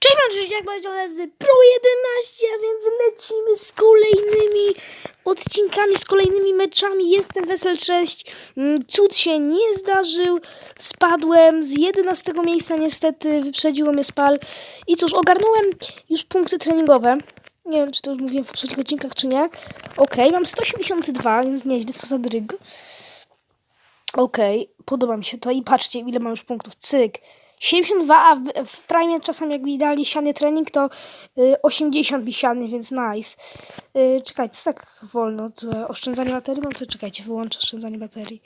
Cześć, mam jak powiedział z Pro 11, a więc lecimy z kolejnymi odcinkami, z kolejnymi meczami. Jestem Wesel 6. Mm, Cud się nie zdarzył. Spadłem z 11 miejsca, niestety wyprzedziło mnie spal. I cóż, ogarnąłem już punkty treningowe. Nie wiem, czy to już mówiłem w poprzednich odcinkach, czy nie. Okej, mam 182, więc nieźle, co za dryg. Okej, podoba mi się to i patrzcie, ile mam już punktów. Cyk. 72, a w, w prime czasem jakby idealnie siany trening to y, 80 mi siany, więc nice. Y, czekajcie, co tak wolno? To oszczędzanie baterii? Mam to czekajcie, wyłączę oszczędzanie baterii.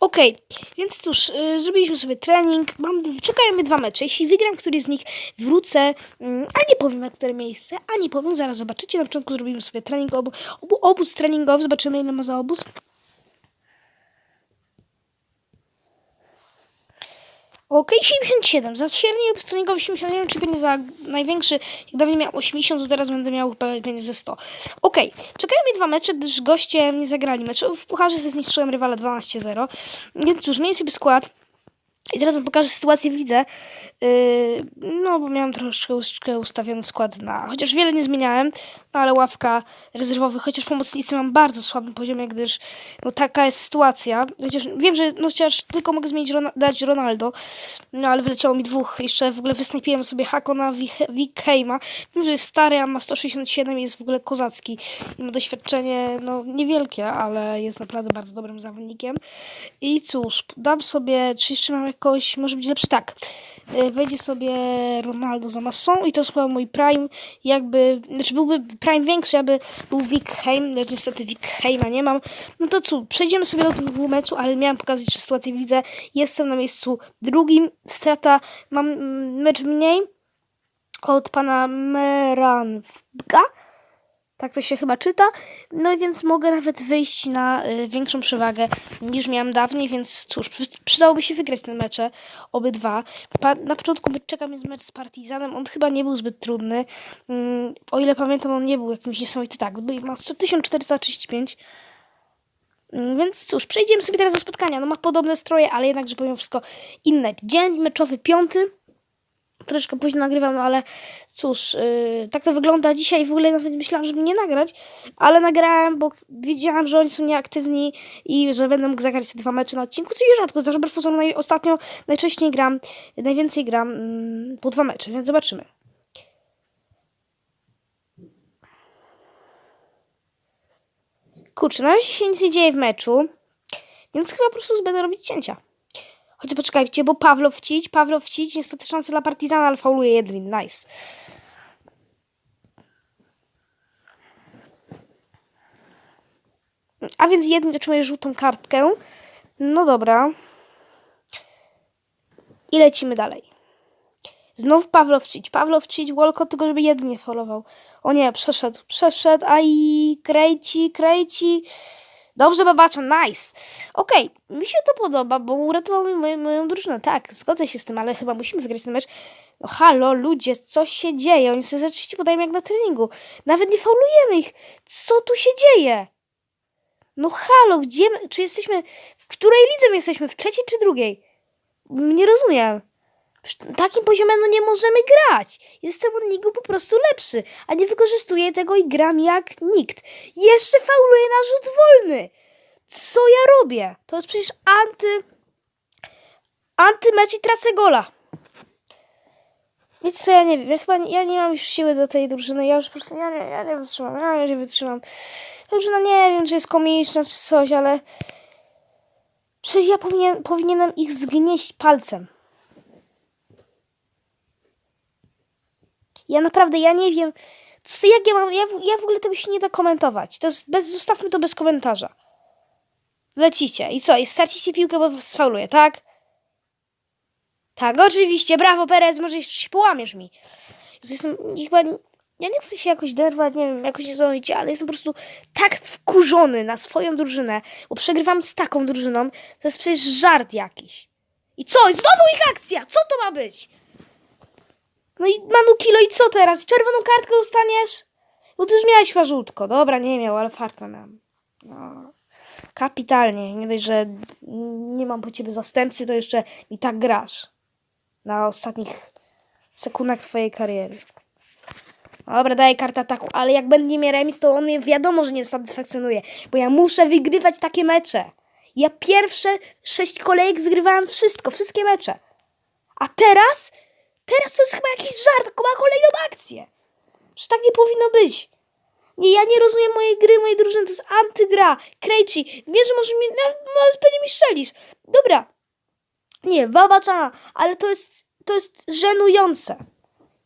Okej, więc cóż, y, zrobiliśmy sobie trening. Mam, czekają mnie dwa mecze. Jeśli wygram któryś z nich, wrócę. mm, A nie powiem na które miejsce, a nie powiem, zaraz zobaczycie. Na początku zrobimy sobie trening, obu, obu, obóz treningowy. Zobaczymy, ile ma za obóz. Okej, 77. Za średni obóz treningowy 77, czyli będzie za największy. Jak dawniej miałem 80, to teraz będę miał będzie ze 100. Okej, czekają mnie dwa mecze, gdyż goście nie zagrali meczu. W pucharze ze zniszczyłem rywala 12-0. Więc cóż, miałem sobie skład. I zaraz wam pokażę sytuację w lidze. Yy, no, bo miałem troszeczkę ustawiony skład na... Chociaż wiele nie zmieniałem, no ale ławka rezerwowych, chociaż pomocnicy mam bardzo słabym poziomie, gdyż no, taka jest sytuacja. Chociaż wiem, że no, chociaż tylko mogę zmienić Ron dać Ronaldo, no ale wyleciało mi dwóch. Jeszcze w ogóle wysnajpiłem sobie Hakona Wikheima. Wiem, że jest stary, a ma 167 i jest w ogóle kozacki. I ma doświadczenie, no niewielkie, ale jest naprawdę bardzo dobrym zawodnikiem. I cóż, dam sobie, czy jeszcze mam jakoś, może być lepszy, tak. Yy, Wejdzie sobie Ronaldo za masą i to jest chyba mój prime, jakby, znaczy byłby prime większy, jakby był Wikheim, lecz niestety Wikheima nie mam. No to co, przejdziemy sobie do tego meczu, ale miałem pokazać jeszcze sytuację w lidze. Jestem na miejscu drugim, strata, mam mm, mecz mniej od pana Meranwga. Tak to się chyba czyta. No więc mogę nawet wyjść na y, większą przewagę niż miałem dawniej, więc cóż, przy, przydałoby się wygrać ten mecze, obydwa. Pa, na początku czeka mnie mecz z Partizanem, on chyba nie był zbyt trudny. Mm, o ile pamiętam, on nie był jakimś niesamowity, tak, był- ma 1435. Mm, Więc cóż, przejdziemy sobie teraz do spotkania. No ma podobne stroje, ale jednakże powiem wszystko inne. Dzień meczowy piąty. Troszkę późno nagrywam, no ale cóż, yy, tak to wygląda dzisiaj. W ogóle nawet myślałam, żeby nie nagrać, ale nagrałem, bo wiedziałam, że oni są nieaktywni i że będę mógł zagrać te dwa mecze na odcinku, co się rzadko zdarza. Wbrew naj- ostatnio najczęściej gram, najwięcej gram mm, po dwa mecze, więc zobaczymy. Kurczę, na razie się nic nie dzieje w meczu, więc chyba po prostu będę robić cięcia. Choć poczekajcie, bo Pawlo wcić, Pawlo wcić, niestety szanse dla Partizana, ale fauluje Jedwin, nice. A więc Jedwin otrzymuje żółtą kartkę. No dobra. I lecimy dalej. Znów Pawlo wcić, Pawlo wcić, Wolko, tylko żeby Jedwin nie faulował. O nie, przeszedł, przeszedł, a i krejci, krejci. Dobrze, babacza, nice. Okej, mi się to podoba, bo uratował mi moją, moją drużynę. Tak, zgodzę się z tym, ale chyba musimy wygrać ten mecz. No halo, ludzie, co się dzieje? Oni sobie rzeczywiście podają jak na treningu. Nawet nie faulujemy ich. Co tu się dzieje? No halo, gdzie czy jesteśmy, w której lidze my jesteśmy? W trzeciej czy drugiej? Nie rozumiem. Takim poziomie no nie możemy grać. Jestem od niego po prostu lepszy, a nie wykorzystuję tego i gram jak nikt. Jeszcze fauluję na rzut wolny. Co ja robię? To jest przecież anty... Antymecz i tracę gola. Wiecie co, ja nie wiem, ja chyba ja nie mam już siły do tej drużyny, ja już po prostu, ja nie, ja nie wytrzymam, ja nie wytrzymam. Drużyna nie wiem, czy jest komiczna, czy coś, ale... Przecież ja powinien, powinienem ich zgnieść palcem. Ja naprawdę, ja nie wiem, co, jak ja mam, ja, ja w ogóle tego się nie da komentować. To jest bez, zostawmy to bez komentarza. Lecicie. I co? I stracicie piłkę, bo was sfauluje, tak? Tak, oczywiście. Brawo, Perez, może jeszcze się połamiesz mi. Jestem chyba... Ja nie chcę się jakoś denerwować, nie wiem, jakoś niesamowicie, ale jestem po prostu tak wkurzony na swoją drużynę, bo przegrywam z taką drużyną. To jest przecież żart jakiś. I co? I znowu ich akcja! Co to ma być? No i Manu Kilo, i co teraz? Czerwoną kartkę dostaniesz? Bo ty już miałeś farzutko. Dobra, nie miał, ale farta miałem. No, kapitalnie. Nie dość, że nie mam po ciebie zastępcy, to jeszcze i tak grasz. Na ostatnich sekundach twojej kariery. Dobra, daję kartę ataku, ale jak będzie mnie remis, to on mnie wiadomo, że nie satysfakcjonuje, bo ja muszę wygrywać takie mecze. Ja pierwsze sześć kolejek wygrywałem wszystko, wszystkie mecze. A teraz? Teraz to jest chyba jakiś żart, ma kolejną akcję. Że tak nie powinno być. Nie, ja nie rozumiem mojej gry, mojej drużyny, to jest antygra. Krejci, że może mi, nawet może pewnie mi strzelisz. Dobra. Nie, wybaczana, ale to jest, to jest żenujące.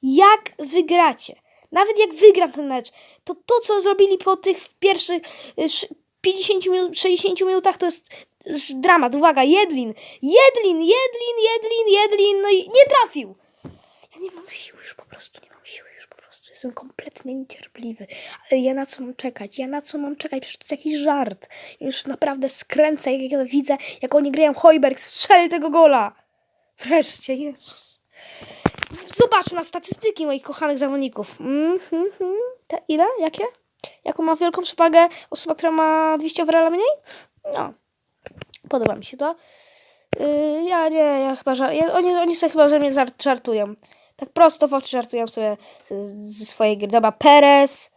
Jak wygracie? Nawet jak wygram ten mecz, to to, co zrobili po tych pierwszych y, sz- 50 minut, 60 minutach, to jest dramat. Uwaga, Jedlin, Jedlin, Jedlin, Jedlin, Jedlin, no i nie trafił. Nie mam siły już po prostu, nie mam siły już po prostu. Jestem kompletnie niecierpliwy. Ale ja na co mam czekać? Ja na co mam czekać? Przecież to jest jakiś żart. Ja już naprawdę skręcę, jak ja widzę, jak oni grają Hojberg, strzeli tego gola. Wreszcie, Jezus. Zobaczmy na statystyki moich kochanych zawodników. Mhm, mhm. Te ile? Jakie? Jaką ma wielką przewagę osoba, która ma 200 overalla mniej? No. Podoba mi się to. Yy, ja nie, ja chyba żar- ja, oni, oni sobie chyba ze mnie żart- żartują. Tak prosto w oczy żartują sobie ze swojej gry. Dobra, Perez.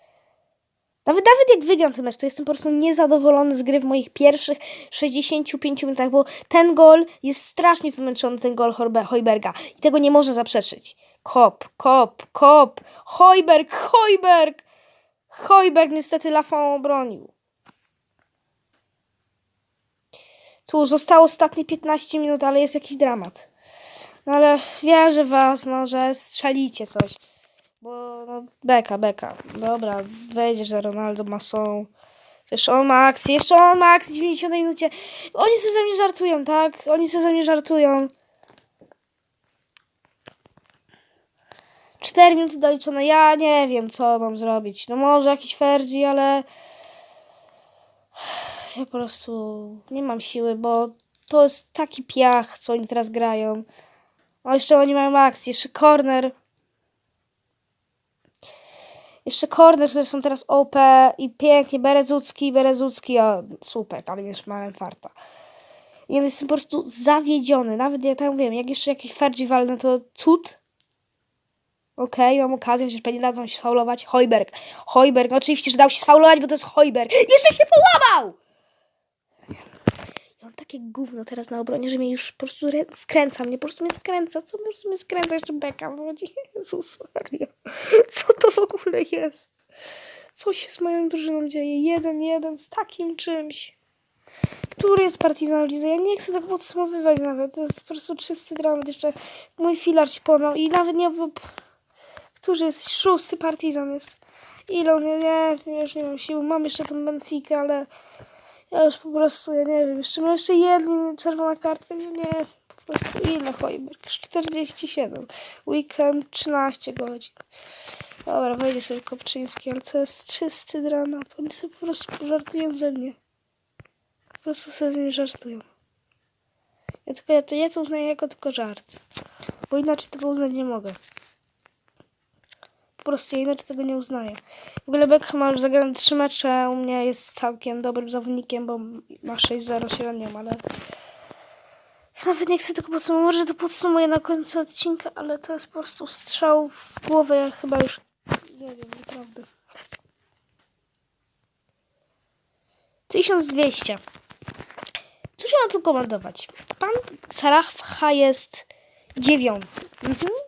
Nawet, nawet jak wygram ten mecz, to jestem po prostu niezadowolony z gry w moich pierwszych 65 minutach, bo ten gol jest strasznie wymęczony, ten gol Hojberga. I tego nie można zaprzeczyć. Kop, kop, kop. Hojberg, Hojberg. Hojberg niestety lafą obronił. Cóż, zostało ostatnie 15 minut, ale jest jakiś dramat. No ale wierzę was, no, że strzelicie coś. Bo no, beka, beka. Dobra, wejdziesz za Ronaldo Masą. Jeszcze on ma akcję, jeszcze on ma akcję w 90 minucie. Oni sobie ze mnie żartują, tak? Oni sobie ze mnie żartują. 4 minuty doliczone. Ja nie wiem, co mam zrobić. No może jakiś Ferdi, ale... Ja po prostu nie mam siły, bo to jest taki piach, co oni teraz grają. O, jeszcze oni mają akcję. Jeszcze corner. Jeszcze corner, które są teraz OP i pięknie. Berezucki, Berezucki. O, super, ale już miałem farta. Ja jestem po prostu zawiedziony. Nawet ja tam wiem, jak jeszcze jakiś Fergie walnę, to cud. Okej, mam okazję, chociaż pewnie dadzą się sfaulować. Hojberg. Hojberg, no oczywiście, że dał się sfaulować, bo to jest Hojberg. Jeszcze się połamał! Takie gówno teraz na obronie, że mnie już po prostu rę- skręca mnie, po prostu mnie skręca. Co po prostu mnie skręca? Jeszcze beka wchodzi. Jezus Maria. Co to w ogóle jest? Co się z moją drużyną dzieje? Jeden, jeden z takim czymś. Który jest partizan w lidze? Ja nie chcę tego podsumowywać nawet. To jest po prostu czysty dramat. Jeszcze mój filar się pomał i nawet nie... Którzy jest? Szósty partizan jest. Ile on? Nie, nie, już nie mam siły. Mam jeszcze tą Benfica, ale... Ja już po prostu, ja nie wiem, jeszcze mam jeszcze jedną czerwona kartka, nie, nie, po prostu ile Hojberg? 47, weekend 13 godzin. Dobra, wejdzie sobie Kopczyński, ale to jest czysty dramat, oni sobie po prostu żartują ze mnie. Po prostu sobie ze mnie żartują. Ja tylko, ja to, ja to uznaję jako tylko żart, bo inaczej tego uznać nie mogę. Po prostu ja inaczej tego nie uznaję. W ogóle Beckham ma już zagrane trzy mecze, u mnie jest całkiem dobrym zawodnikiem, bo ma 6-0 średnią, ale ja nawet nie chcę tego podsumować, może to podsumuję na końcu odcinka, ale to jest po prostu strzał w głowę, ja chyba już nie wiem, naprawdę. 1200. Cóż ja mam tu komentować? Pan Sarafha jest dziewiąty. Mhm.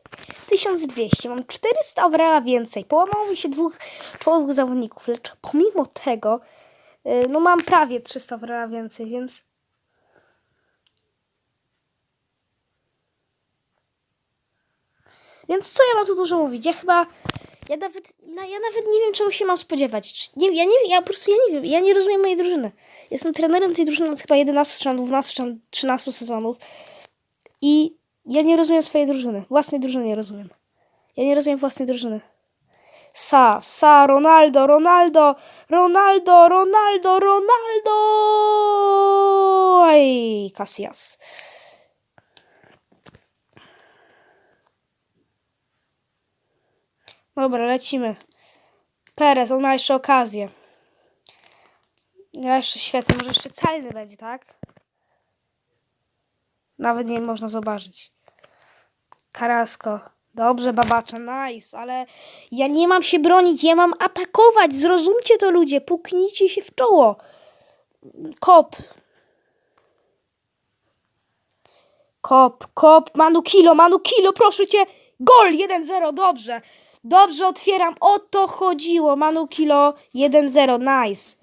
1200. Mam 400 overalla więcej. Połamało mi się dwóch czołowych zawodników, lecz pomimo tego, yy, no mam prawie 300 overalla więcej, więc. Więc co ja mam tu dużo mówić? Ja chyba. Ja nawet, no, ja nawet nie wiem, czego się mam spodziewać. Nie, ja, nie, ja po prostu ja nie wiem. Ja nie rozumiem mojej drużyny. Jestem trenerem tej drużyny od chyba 11 czy tam 12 czy tam 13 sezonów. I ja nie rozumiem swojej drużyny. Własnej drużyny nie rozumiem. Ja nie rozumiem własnej drużyny. Sa, Sa, Ronaldo, Ronaldo, Ronaldo, Ronaldo, Ronaldo! Ej, Casillas. Dobra, lecimy. Perez, on ma jeszcze okazję. Ja jeszcze świetny, może jeszcze celny będzie, tak? Nawet nie można zobaczyć. Karasko. Dobrze, babacza, nice, ale ja nie mam się bronić, ja mam atakować. Zrozumcie to, ludzie. Puknijcie się w czoło. Kop. Kop, kop, Manu Kilo, Manu Kilo, proszę cię. Gol 1-0, dobrze. Dobrze otwieram, o to chodziło. Manu Kilo 1-0, nice.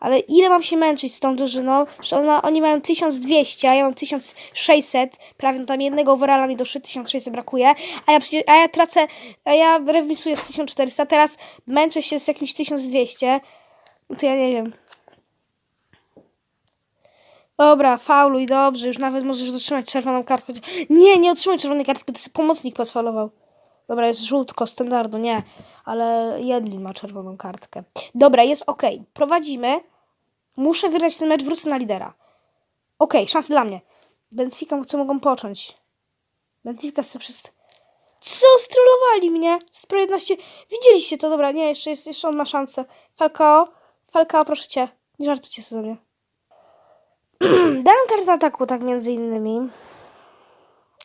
Ale ile mam się męczyć z tą drużyną? Że ona, oni mają 1200, a ja mam 1600. Prawie no tam jednego overalla mi do 1600 brakuje. A ja a ja tracę, a ja remisuję z 1400. Teraz męczę się z jakimś 1200. No to ja nie wiem. Dobra, fauluj, dobrze, już nawet możesz otrzymać czerwoną kartkę. Nie, nie otrzymuj czerwonej kartki, bo to jest pomocnik posfalował. Dobra, jest żółtko, standardu, nie. Ale Jedlin ma czerwoną kartkę. Dobra, jest ok. Prowadzimy. Muszę wygrać ten mecz, wrócę na lidera. Ok, szansa dla mnie. Benfica co mogą począć? Benfica chce przez... Co? Strollowali mnie? Z Pro 11. Widzieliście to? Dobra, nie, jeszcze, jest, jeszcze on ma szansę. Falcao, Falcao, proszę cię. Nie żartujcie sobie ze mnie. Dałem kartę ataku, tak między innymi.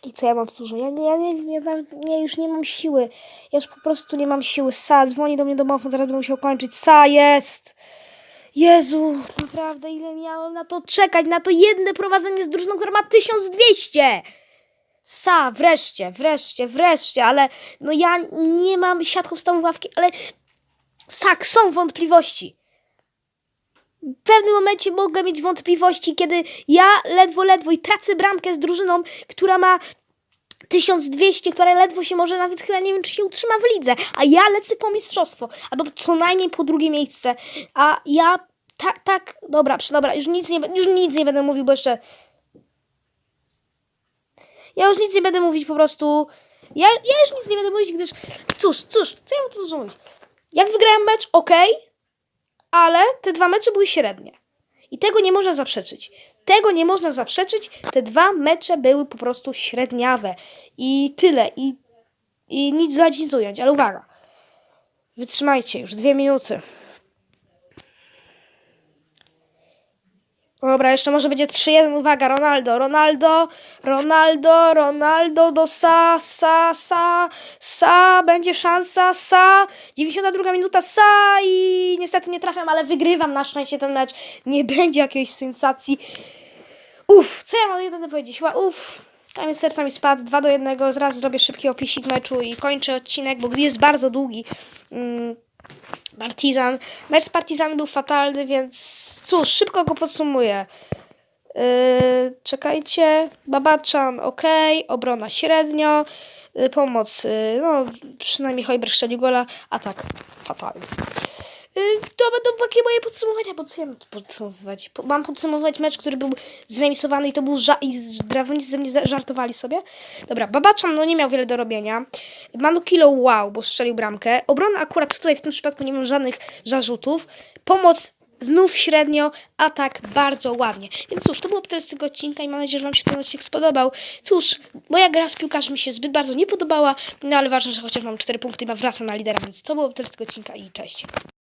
I co ja mam dużo? Ja, nie, ja, nie, ja nawet nie, już nie mam siły. Ja już po prostu nie mam siły. Sa, dzwoni do mnie domofon, zaraz będę musiał kończyć. Sa, jest! Jezu, naprawdę ile miałem na to czekać, na to jedne prowadzenie z drużyną, która ma 1200! Sa, wreszcie, wreszcie, wreszcie, ale no ja nie mam siatką stałą ławki, ale sak, są wątpliwości. W pewnym momencie mogę mieć wątpliwości, kiedy ja ledwo, ledwo i tracę bramkę z drużyną, która ma 1200, która ledwo się może nawet chyba nie wiem, czy się utrzyma w lidze, a ja lecę po mistrzostwo, albo co najmniej po drugie miejsce, a ja tak, tak, dobra, dobra, już nic nie, już nic nie będę mówił, bo jeszcze ja już nic nie będę mówić po prostu, ja, ja już nic nie będę mówić, gdyż, cóż, cóż, co ja mam tu dużo mówić, jak wygrałem mecz, okej, ale te dwa mecze były średnie. I tego nie można zaprzeczyć. Tego nie można zaprzeczyć. Te dwa mecze były po prostu średniawe. I tyle. I, i nic za nic ująć. Ale uwaga. Wytrzymajcie już dwie minuty. Dobra, jeszcze może będzie 3-1. Uwaga, Ronaldo, Ronaldo, Ronaldo, Ronaldo do Sa, Sa, Sa, Sa, będzie szansa, Sa, 92 minuta, Sa i niestety nie trafiam, ale wygrywam na szczęście ten mecz. Nie będzie jakiejś sensacji. Uff, co ja mam jedyne powiedzieć? Chyba uff. Z serca mi spadł, 2 do 1. Zaraz zrobię szybki opisik meczu i kończę odcinek, bo jest bardzo długi. Mm, Partizan. Mecz z Partizan był fatalny, więc cóż, szybko go podsumuję. Yy, czekajcie. Babaczan ok, obrona średnio, yy, pomoc, yy, no przynajmniej Hojberg strzelił gola, a tak fatalny. Yy, to będą takie moje podsumowania, bo co ja mam podsumowywać? Po, mam podsumowywać mecz, który był zremisowany i to był ża- i zdrawnicy ze mnie żartowali sobie. Dobra, Babaczan no nie miał wiele do robienia. Manu Kilo wow, bo strzelił bramkę. Obrona akurat tutaj w tym przypadku nie mam żadnych zarzutów. Pomoc znów średnio, atak bardzo ładnie. Więc cóż, to było tyle z tego odcinka i mam nadzieję, że Wam się ten odcinek spodobał. Cóż, moja gra z piłkarzem mi się zbyt bardzo nie podobała, no ale ważne, że chociaż mam 4 punkty i wracam na lidera, więc to było tyle z tego odcinka i cześć.